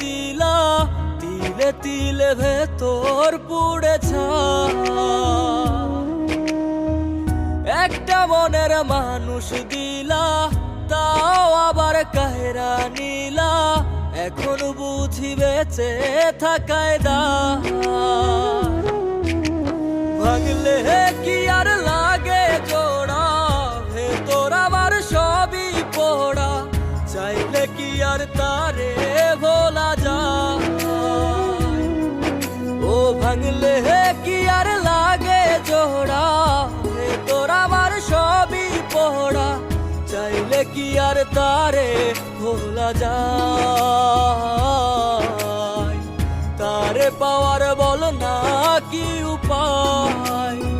দিলা, তিলে তিলে ভেতর পুড়েছা। একটা মনের মানুষ দিলা, তাও আবার কাহেরা নিলা। এখন বুঝি বেঁচে থাকায় দা। ভাঙলে কি আর লাগে জোড়া, ভেতর আমার সবই পড়া। চাইলে কি আর তারে কি আর তারে ভোলা যায়? তারে পাওয়ার বল না কি উপায়?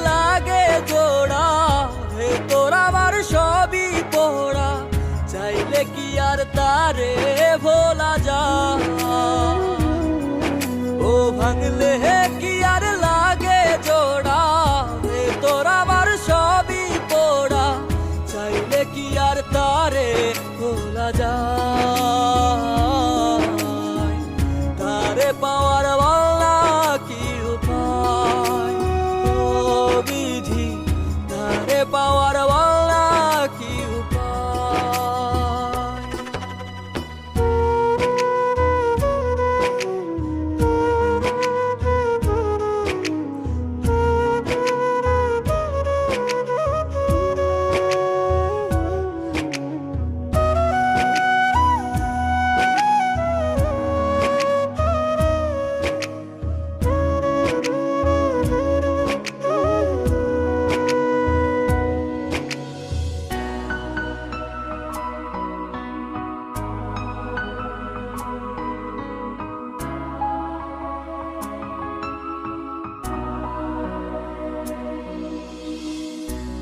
তারে ভোলা যা। ও ভাঙলে